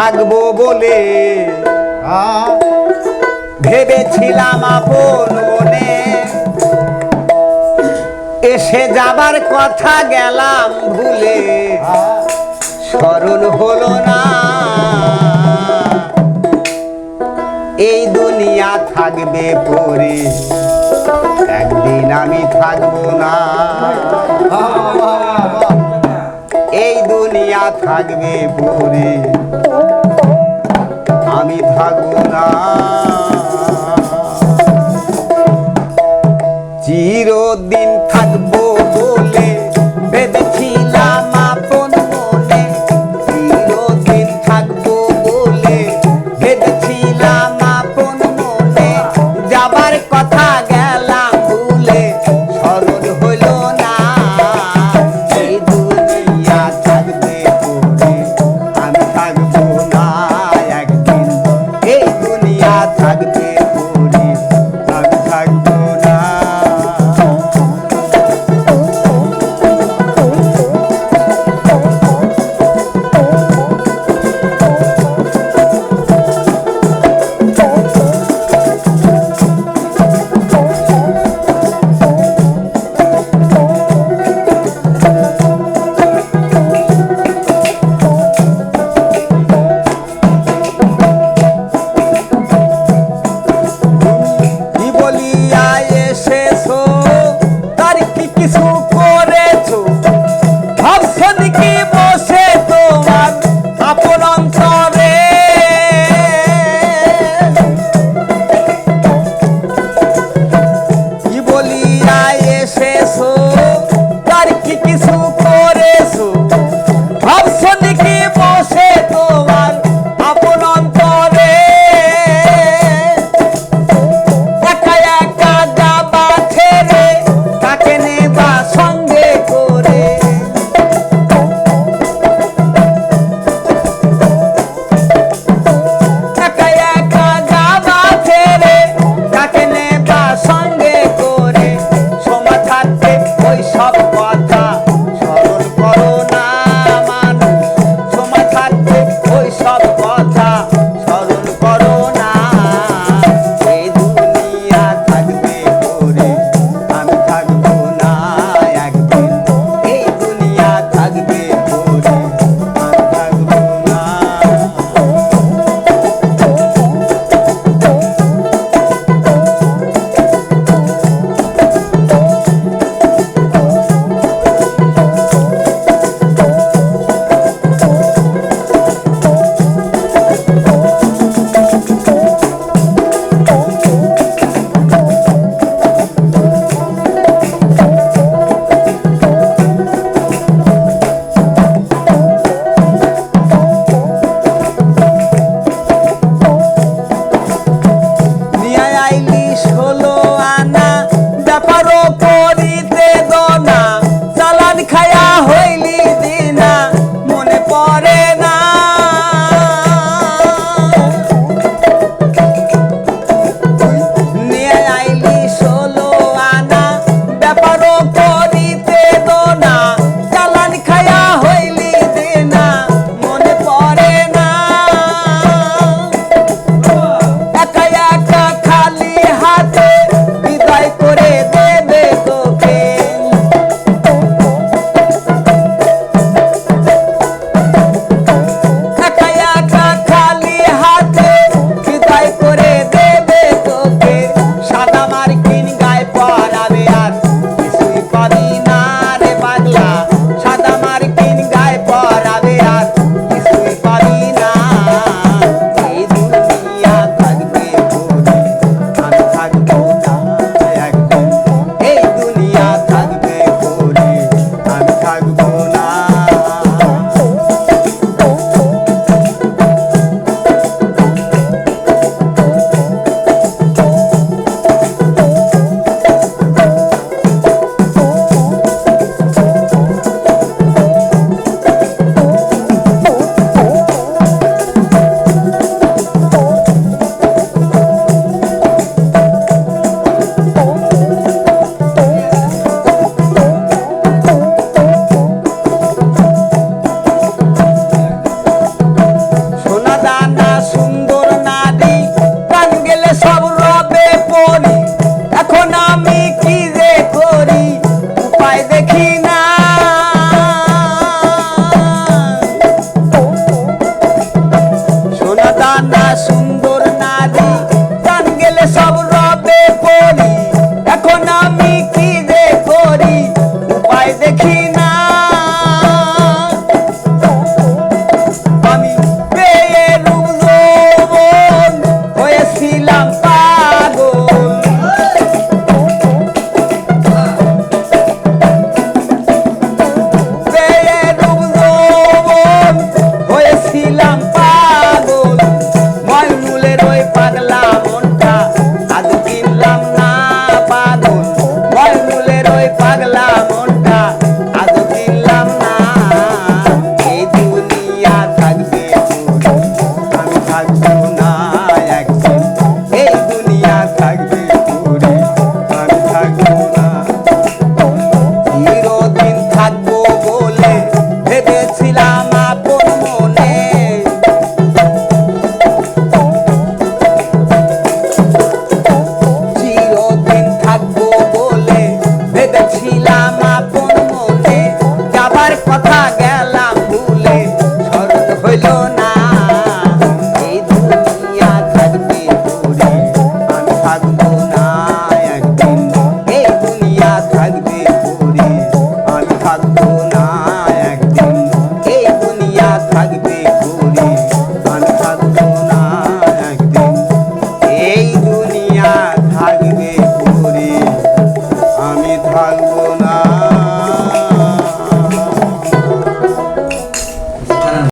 থাকব বলে। ভেবেছিলাম আপন মনে। এসে যাবার কথা গেলাম ভুলে। স্মরণ হলো না। এই দুনিয়া থাকবে পরে। একদিন আমি থাকব না। এই দুনিয়া থাকবে পরে। আমি থাকব না মনটা আজ দিলাম এই দুনিয়া থাকবে আমি থাকব না একদিন। এই দুনিয়া থাকবে আমি থাকব